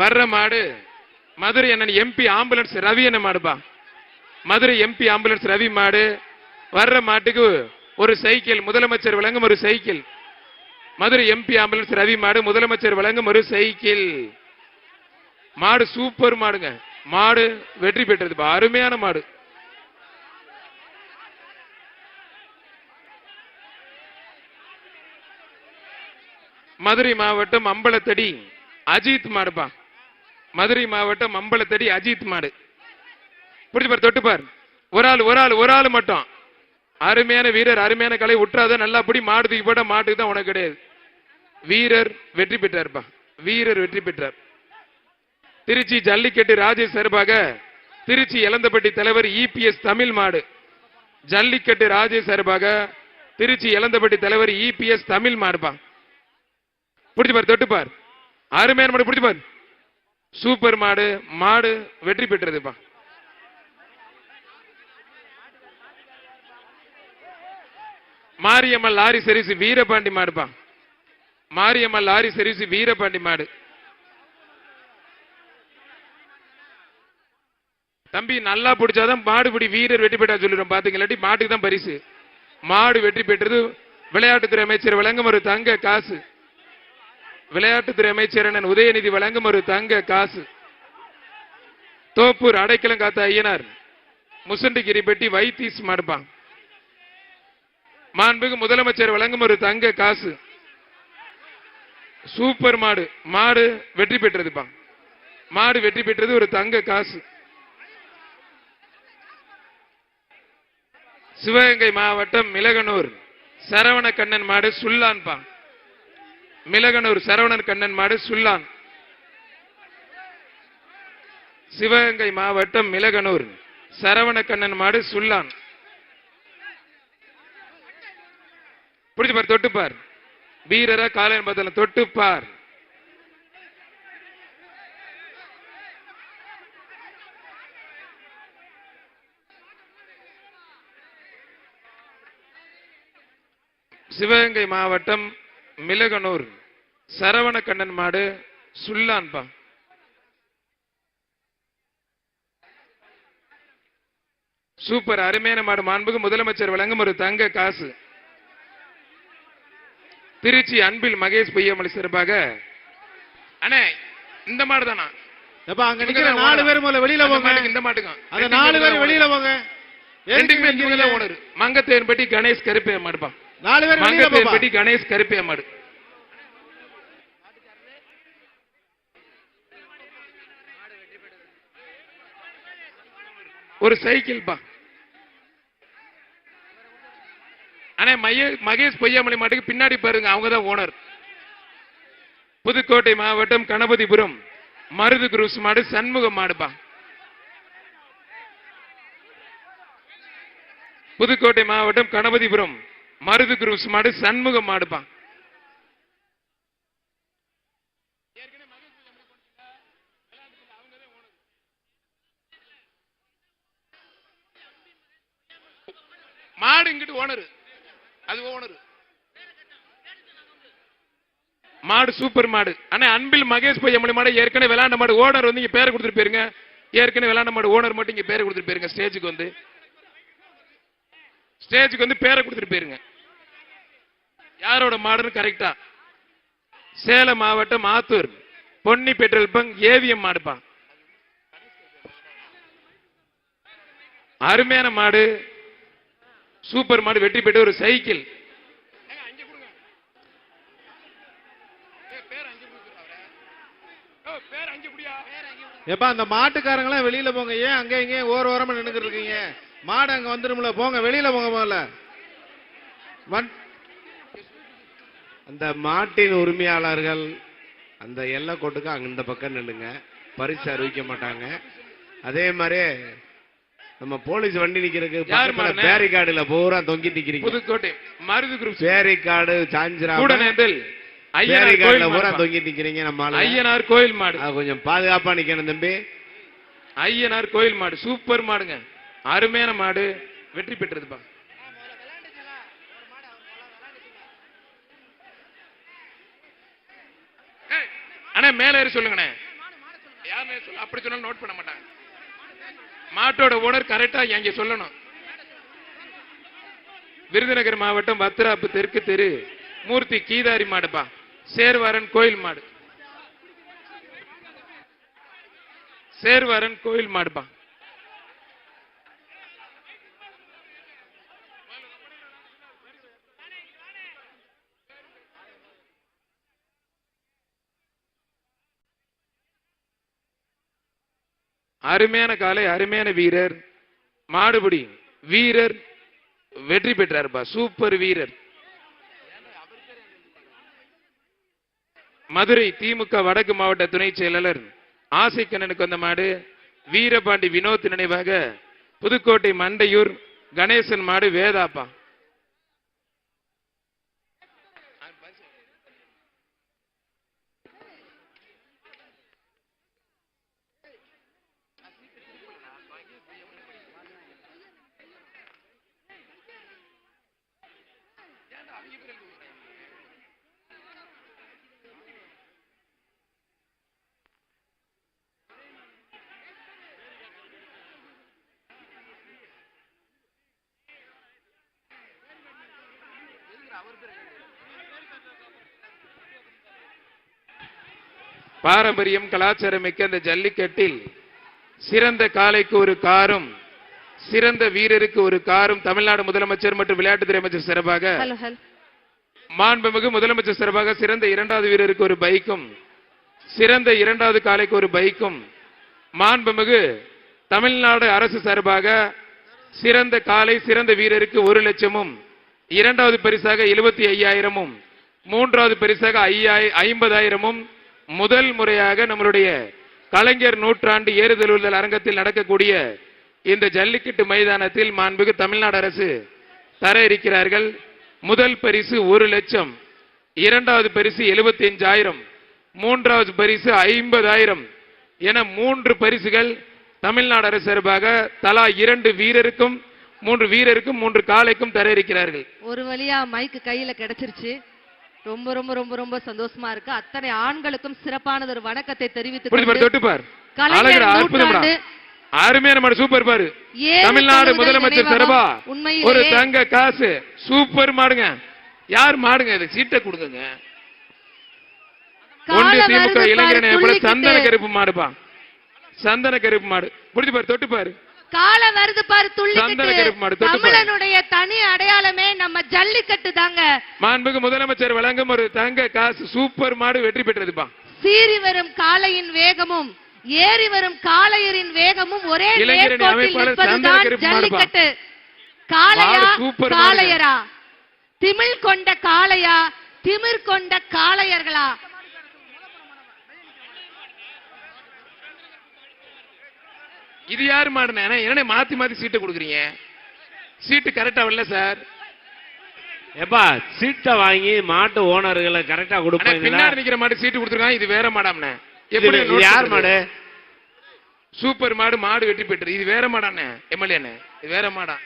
வர்ற மாடு மதுரை அண்ணன் எம்பி ஆம்புலன்ஸ் ரவி என்ன மாடுப்பா. மதுரை எம்பி ஆம்புலன்ஸ் ரவி மாடு. வர்ற மாட்டுக்கு ஒரு சைக்கிள் முதலமைச்சர் வழங்கும் ஒரு cycle. Madurai MP ambulance Ravi மாடு முதலமைச்சர் வழங்கும் ஒரு சைக்கிள். மாடு சூப்பர் மாடுங்க. மாடு வெற்றி பெற்றதுப்பா அருமையான மாடு. மதுரை மாவட்டம் அம்பலத்தடி அஜித் மாடுப்பா. மதுரை மாவட்டம் அம்பலத்தடி அஜித் மாடு. பிடிச்சு தொட்டுப்பார் ஒரு ஆள் ஒரு ஆள் ஒரு ஆள் மட்டும். அருமையான வீரர் அருமையான கலை. உற்றாத நல்லா பிடி மாடு தூக்கி போட்ட மாட்டுக்கு தான் உனக்கு கிடையாது. வீரர் வெற்றி பெற்றார்ப்பா. வீரர் வெற்றி பெற்றார். திருச்சி ஜல்லிக்கட்டு ராஜேஷ் சார்பாக திருச்சி எலந்தப்பட்டி தலைவர் இபிஎஸ் தமிழ் மாடு. ஜல்லிக்கட்டு ராஜேஷ் சார்பாக திருச்சி எலந்தப்பட்டி தலைவர் இபிஎஸ் தமிழ் மாடுப்பா. பிடிச்சு பார் அருமையான மாடு பிடிச்சப்பார் சூப்பர் மாடு மாடு வெற்றி பெற்றதுப்பா. மாரியம்மா லாரி சர்வீஸ் வீரபாண்டி மாடுப்பா. மாரியம்மா லாரி சர்வீஸ் வீரபாண்டி மாடு. தம்பி நல்லா பிடிச்சாதான் மாடுபிடி வீரர் வெற்றி பெற்றா சொல்லிடும் பாத்தீங்களாட்டி மாட்டுக்கு தான் பரிசு. மாடு வெற்றி பெற்றது விளையாட்டுத்துறை அமைச்சர் விளங்கம் ஒரு தங்க காசு. விளையாட்டுத்துறை அமைச்சர் அண்ணன் உதயநிதி வழங்கும் ஒரு தங்க காசு. தோப்பூர் அடைக்கலம் காத்த ஐயனார். முசண்டிகிரிப்பட்டி வைத்தீஸ் மாடுப்பான் மாண்புக்கு முதலமைச்சர் வழங்கும் ஒரு தங்க காசு. சூப்பர் மாடு. மாடு வெற்றி பெற்றதுப்பா. மாடு வெற்றி பெற்றது ஒரு தங்க காசு. சிவகங்கை மாவட்டம் மிளகனூர். சரவண கண்ணன் மாடு சுல்லான்பா. மிளகனூர் சரவணன் கண்ணன் மாடு சுல்லான். சிவகங்கை மாவட்டம் மிளகனூர். சரவண கண்ணன் மாடு சுல்லான். பிடிச்சு பார் தொட்டு பார். வீரரா காலையன் பதில தொட்டு பார். சிவகங்கை மாவட்டம் மிளகனூர் சரவண கண்ணன் மாடு சுல்லான்பா. சூப்பர் அருமையான மாடு. மாண்புக்கு முதலமைச்சர் வழங்கும் ஒரு தங்க காசு. திருச்சி அன்பில் மகேஷ் பொய்யமலை சிறப்பாக அண்ணே இந்த மாடு தானா அங்க நிக்கிற நாலு பேர் முதல்ல வெளியில போங்க. இந்த மாட்டுக்கும் அந்த நாலு பேர் வெளியில போங்க. ரெண்டுக்குமே ஓனர். மங்கத்தேன்பட்டி கணேஷ் கருப்பைய மாடுப்பா. நாலு பேர் மங்கத்தேன்பட்டி கணேஷ் கருப்பைய மாடு ஒரு சைக்கிள் பா. மைய மகேஷ் பொய்யாமலை மாட்டுக்கு பின்னாடி பாருங்க அவங்க தான் ஓனர். புதுக்கோட்டை மாவட்டம் கணபதிபுரம். மருது குரூஸ் மாடு சண்முக மாடுப்பா புதுக்கோட்டை மாவட்டம் கணபதிபுரம். மருது குரூஸ் மாடு சண்முக மாடுப்பா. மாடு இங்கிட்டு ஓனரு. அது ஓனரு. மாடு சூப்பர் மாடு. ஆனா அன்பில் மகேஷ் பொய்யமலை மாடு ஏற்கனவே விளையாண்ட மாடு. ஓனர் வந்து இங்க பேரை கொடுத்துட்டு போயிருங்க. ஏற்கனவே விளையாண்ட மாடு ஓனர் மட்டும் இங்க பேரை கொடுத்துட்டு போயிருங்க ஸ்டேஜுக்கு வந்து. ஸ்டேஜுக்கு வந்து பேரை கொடுத்துட்டு போயிருங்க. யாரோட மாடுன்னு கரெக்டா சேலம் மாவட்டம் Attur. Ponni petrol bunk AVM மாடுப்பாங்க அருமையான மாடு. சூப்பர் மாடு வெற்றி பெற்று ஒரு சைக்கிள். எப்ப அந்த மாட்டுக்காரங்க எல்லாம் வெளியில போங்க. ஏன் அங்க இங்க ஓர ஓரமா நின்னுக்கிட்டு இருக்கீங்க? மாடு அங்க வந்துரும்ல போங்க வெளியில போங்க முதல்ல. அந்த மாட்டின் உரிமையாளர்கள் அந்த எல்லை கோட்டுக்கு அங்க இந்த பக்கம் நில்லுங்க. பரிசு அறிவிக்க மாட்டாங்க. அதே மாதிரி நம்ம போலீஸ் வண்டி நிக்கிறதுக்கு? பேரிகார்டுல பூரா தொங்கி நிக்கிறீங்க. புதுக்கோட்டை மருது குரூப் பேரிகார்டு ஐயனார் பேரிகார்டுல பூரா. தொங்கி நிக்கிறீங்க நம்ம. ஐயனார் கோயில் மாடு. கொஞ்சம் பாதுகாப்பா நிக்கணும் தம்பி. ஐயனார் கோயில் மாடு சூப்பர் மாடுங்க. அருமையான மாடு வெற்றி பெற்றதுப்பா அண்ணா மேல ஏறி சொல்லுங்கண்ணே. யாருமே சொல்ல அப்படி சொன்னாலும் நோட் பண்ண மாட்டாங்க. மாட்டோட ஓனர் கரெக்டா எங்க சொல்லணும். விருதுநகர் மாவட்டம் வத்திராப்பு தெற்கு தெரு மூர்த்தி கீதாரி மாடுப்பா சேர்வாரன் கோயில் மாடு. சேர்வாரன் கோயில் மாடுப்பா அருமையான காலை அருமையான வீரர். மாடுபிடி வீரர். வெற்றி பெற்றார்ப்பா சூப்பர் வீரர். மதுரை திமுக வடக்கு மாவட்ட துணை செயலாளர் ஆசைக்கண்ணனுக்கு வந்த மாடு வீரபாண்டி வினோத் நினைவாக புதுக்கோட்டை மண்டையூர் கணேசன் மாடு வேதாப்பா. பாரம்பரியம் கலாச்சாரம் மிக்க அந்த ஜல்லிக்கட்டில் சிறந்த காலைக்கு ஒரு காரும் சிறந்த வீரருக்கு ஒரு காரும் தமிழ்நாடு முதலமைச்சர் மற்றும் விளையாட்டுத்துறை அமைச்சர் சிறப்பாக ஹலோ ஹலோ மாண்புமிகு முதலமைச்சர் சார்பாக சிறந்த இரண்டாவது வீரருக்கு ஒரு பைக்கும் சிறந்த இரண்டாவது காலைக்கு ஒரு பைக்கும் மாண்புமிகு தமிழ்நாடு அரசு சார்பாக சிறந்த காலை சிறந்த வீரருக்கு ஒரு லட்சமும் இரண்டாவது பரிசாக எழுபத்தி ஐயாயிரமும் மூன்றாவது பரிசாக ஐயாய் ஐம்பதாயிரமும் முதல் முறையாக நம்மளுடைய கலைஞர் நூற்றாண்டு ஏறுதலுதல் அரங்கத்தில் நடக்கக்கூடிய இந்த ஜல்லிக்கட்டு மைதானத்தில் மாண்புக்கு தமிழ்நாடு அரசு தர இருக்கிறார்கள். முதல் பரிசு ஒரு லட்சம் இரண்டாவது பரிசு எழுபத்தி அஞ்சாயிரம் மூன்றாவது பரிசு ஐம்பதாயிரம் என மூன்று பரிசுகள் தமிழ்நாடு அரசு சார்பாக தலா இரண்டு வீரருக்கும் மூன்று வீரருக்கும் மூன்று காளைக்கும் தர இருக்கிறார்கள். ஒரு வழியா மைக்கு கையில கிடைச்சிருச்சு. ரொம்ப ரொம்ப ரொம்ப ரொம்ப சந்தோஷமா இருக்கு. அத்தனை ஆண்களுக்கும் சிறப்பானது ஒரு வணக்கத்தை கலைஞர் நூற்றாண்டு அருமையான மாடு சூப்பர் பாரு. தமிழ்நாடு முதலமைச்சர் சார்பா ஒரு தங்க காசு சூப்பர் மாடுங்க. யார் மாடுங்க இது? சீட்டை கொடுங்க ஒன்று திமுக இளைஞரணி. சந்தன கருப்பு மாடுப்பா. சந்தன கருப்பு மாடு. புடிச்சு பாரு தொட்டு பாரு. கால வருது பாரு துள்ளிக்கிட்டு. தமிழனுடைய தனி அடையாளமே நம்ம ஜல்லிக்கட்டு தாங்க. மாண்புக்கு முதலமைச்சர் வழங்கும் ஒரு தங்க காசு சூப்பர் மாடு வெற்றி பெற்றதுப்பா. சீறி வரும் காளையின் வேகமும் ஏறி வரும் காளையரின் வேகமும் ஒரே. ஜல்லிக்கட்டு. காளையா. காளையரா? திமிழ் கொண்ட காளையா? திமிர் கொண்ட காளையர்களா? இது யாரு மாடுனே என்ன மாத்தி மாத்தி சீட்டை கொடுக்குறீங்க? சீட்டு கரெக்டா வரல சார் எப்பா சீட்டை வாங்கி மாட்டு ஓனர்களை கரெக்டா அண்ணே, கொடுப்பீங்களா? பின்னாடி நிக்கிற மாடு சீட்டு கொடுத்துருக்காங்க இது வேற மாடாம்னே எப்படி யார்? மாடு? சூப்பர் மாடு மாடு வெற்றி பெற்றது இது வேற மாடாண்ணே எம்எல்ஏ இது வேற மாடா.